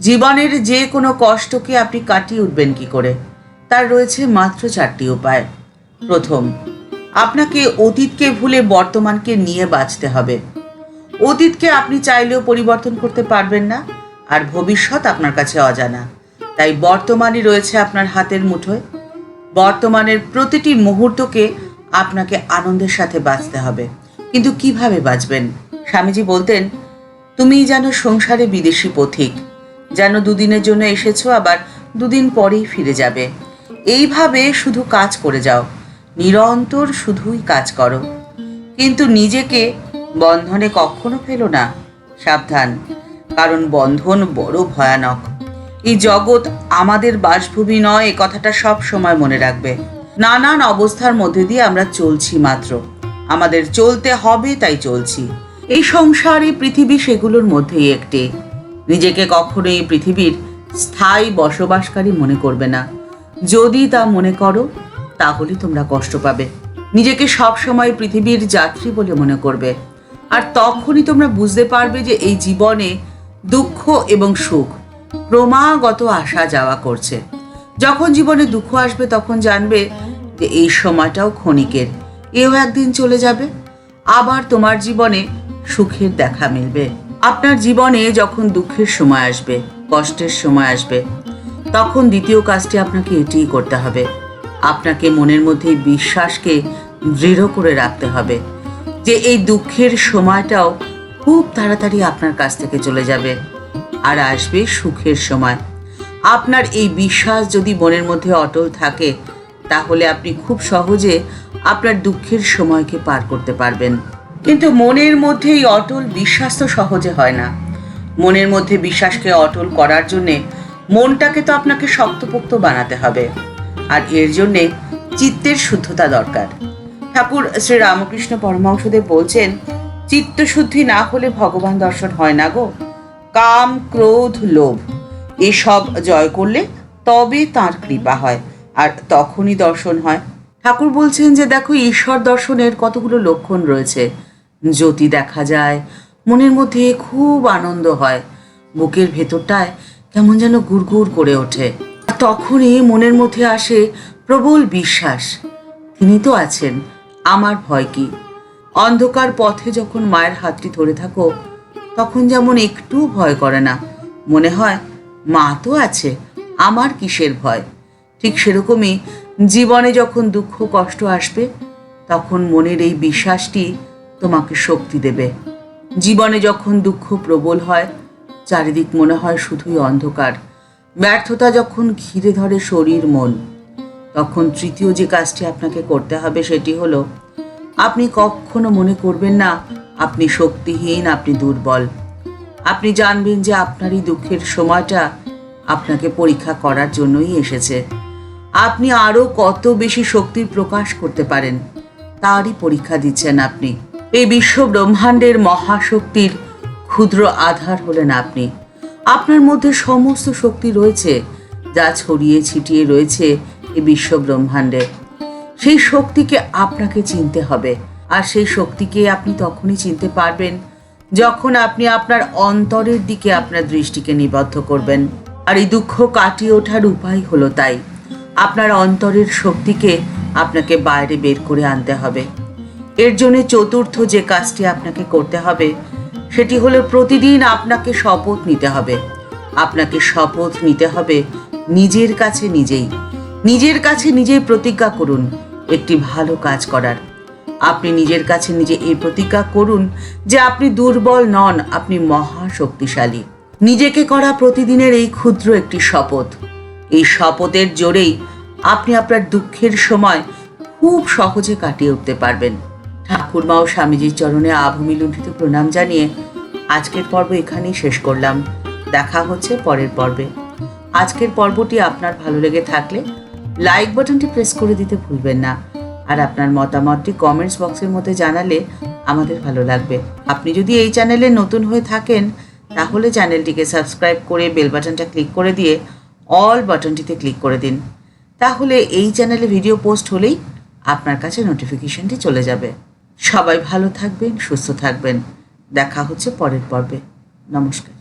জীবনের যে কোনো কষ্টকে আপনি কাটিয়ে উঠবেন কি করে? তার রয়েছে মাত্র চারটি উপায়। প্রথম, আপনাকে অতীতকে ভুলে বর্তমানকে নিয়ে বাঁচতে হবে। অতীতকে আপনি চাইলেও পরিবর্তন করতে পারবেন না, আর ভবিষ্যৎ আপনার কাছে অজানা। তাই বর্তমানই রয়েছে আপনার হাতের মুঠোয়। বর্তমানের প্রতিটি মুহূর্তকে আপনাকে আনন্দের সাথে বাঁচতে হবে। কিন্তু কীভাবে বাঁচবেন? স্বামীজি বলতেন, তুমি যেন সংসারে বিদেশি পথিক যেন দুদিনের জন্য এসেছ, আবার দুদিন পরেই ফিরে যাবে। এইভাবে শুধু কাজ করে যাও। নিরন্তর শুধুই কাজ করো। কিন্তু নিজেকে বন্ধনে কখনো ফেলো না। সাবধান, কারণ বন্ধন বড় ভয়ানক। এই জগৎ আমাদের বাসভূমি নয়, এ কথাটা সব সময় মনে রাখবে। নানান অবস্থার মধ্যে দিয়ে আমরা চলছি মাত্র। আমাদের চলতে হবে, তাই চলছি। এই সংসারে পৃথিবী, সেগুলোর মধ্যেই একটি। নিজেকে কখনো এই পৃথিবীর স্থায়ী বসবাসকারী মনে করবে না। যদি তা মনে করো, তাহলে তোমরা কষ্ট পাবে। নিজেকে সবসময় পৃথিবীর যাত্রী বলে মনে করবে। আর তখনই তোমরা বুঝতে পারবে যে এই জীবনে দুঃখ এবং সুখ ক্রমাগত আসা যাওয়া করছে। যখন জীবনে দুঃখ আসবে, তখন জানবে যে এই সময়টাও ক্ষণিকের। এও একদিন চলে যাবে, আবার তোমার জীবনে সুখের দেখা মিলবে। আপনার জীবনে যখন দুঃখের সময় আসবে, কষ্টের সময় আসবে, তখন দ্বিতীয় কাজটি আপনাকে এটিই করতে হবে। আপনাকে মনের মধ্যে বিশ্বাসকে দৃঢ় করে রাখতে হবে যে এই দুঃখের সময়টাও খুব তাড়াতাড়ি আপনার কাছ থেকে চলে যাবে আর আসবে সুখের সময়। আপনার এই বিশ্বাস যদি মনের মধ্যে অটল থাকে, তাহলে আপনি খুব সহজে আপনার দুঃখের সময়কে পার করতে পারবেন। কিন্তু মনের মধ্যে এই অটল বিশ্বাস তো সহজে হয় না। মনের মধ্যে বিশ্বাসকে অটল করার জন্যে মনটাকে তো আপনাকে শক্তপোক্ত বানাতে হবে। আর এর জন্যে চিত্তের শুদ্ধতা দরকার। ঠাকুর শ্রী রামকৃষ্ণ পরমহংসদেব বলছেন, চিত্তশুদ্ধি না হলে ভগবান দর্শন হয় না গো। কাম, ক্রোধ, লোভ, এসব জয় করলে তবে তার কৃপা হয়, আর তখনই দর্শন হয়। ঠাকুর বলছেন যে, দেখো, ঈশ্বর দর্শনের কতগুলো লক্ষণ রয়েছে। জ্যোতি দেখা যায়। মনের মধ্যে খুব আনন্দ হয়। বুকের ভেতরটায় কেমন যেন গুড়গুড় করে ওঠে। তখনই মনের মধ্যে আসে প্রবল বিশ্বাস। তিনি তো আছেন, আমার ভয় কি? অন্ধকার পথে যখন মায়ের হাতটি ধরে থাকো, তখন যেমন একটু ভয় করে না। মনে হয়, মা তো আছে, আমার কিসের ভয়? ঠিক সেরকমই জীবনে যখন দুঃখ কষ্ট আসবে, তখন মনের এই বিশ্বাসটি তোমাকে শক্তি দেবে। জীবনে যখন দুঃখ প্রবল হয়, চারিদিক মনে হয় শুধুই অন্ধকার। ব্যর্থতা যখন ঘিরে ধরে শরীর মন, তখন তৃতীয় যে কাজটি আপনাকে করতে হবে সেটি হলো, আপনি কখনো মনে করবেন না, আপনি শক্তিহীন, আপনি দুর্বল। আপনি জানবেন যে আপনার এই দুঃখের সময়টা আপনাকে পরীক্ষা করার জন্যই এসেছে। আপনি আরও কত বেশি শক্তির প্রকাশ করতে পারেন, তারই পরীক্ষা দিচ্ছেন আপনি। এই বিশ্ব ব্রহ্মাণ্ডের মহাশক্তির ক্ষুদ্র আধার হলেন আপনি। আপনার মধ্যে সমস্ত শক্তি রয়েছে যা ছড়িয়ে ছিটিয়ে রয়েছে এই বিশ্ব ব্রহ্মাণ্ডে সেই শক্তিকে আপনাকে চিনতে হবে। আর সেই শক্তিকে আপনি তখনই চিনতে পারবেন যখন আপনি আপনার অন্তরের দিকে আপনার দৃষ্টিকে নিবদ্ধ করবেন। আর এই দুঃখ কাটিয়ে ওঠার উপায় হলো তাই। আপনার অন্তরের শক্তিকে আপনাকে বাইরে বের করে আনতে হবে। এর জন্য চতুর্থ যে কাজটি আপনাকে করতে হবে, সেটি হলো প্রতিদিন আপনাকে শপথ নিতে হবে। আপনাকে শপথ নিতে হবে নিজের কাছে নিজেই। নিজের কাছে নিজেই প্রতিজ্ঞা করুন একটি ভালো কাজ করার। আপনি নিজের কাছে নিজে এই প্রতিজ্ঞা করুন যে আপনি দুর্বল নন, আপনি মহা শক্তিশালী নিজেকে করা প্রতিদিনের এই ক্ষুদ্র একটি শপথ। এই শপথের জোরেই আপনি আপনার দুঃখের সময় খুব সহজে কাটিয়ে উঠতে পারবেন। ঠাকুরমা ও স্বামীজির চরণে আভূমি লুণ্ঠিত প্রণাম জানিয়ে আজকের পর্ব এখানেই শেষ করলাম। দেখা হচ্ছে পরের পর্বে। আজকের পর্বটি আপনার ভালো লেগে থাকলে লাইক বাটনটি প্রেস করে দিতে ভুলবেন না। আর আপনার মতামতটি কমেন্টস বক্সের মধ্যে জানালে আমাদের ভালো লাগবে। আপনি যদি এই চ্যানেলে নতুন হয়ে থাকেন, তাহলে চ্যানেলটিকে সাবস্ক্রাইব করে বেল বাটনটা ক্লিক করে দিয়ে অল বাটনটিতে ক্লিক করে দিন। তাহলে এই চ্যানেলে ভিডিও পোস্ট হলেই আপনার কাছে নোটিফিকেশনটি চলে যাবে। সবাই ভালো থাকবেন সুস্থ থাকবেন। দেখা হচ্ছে পরের পর্বে। নমস্কার।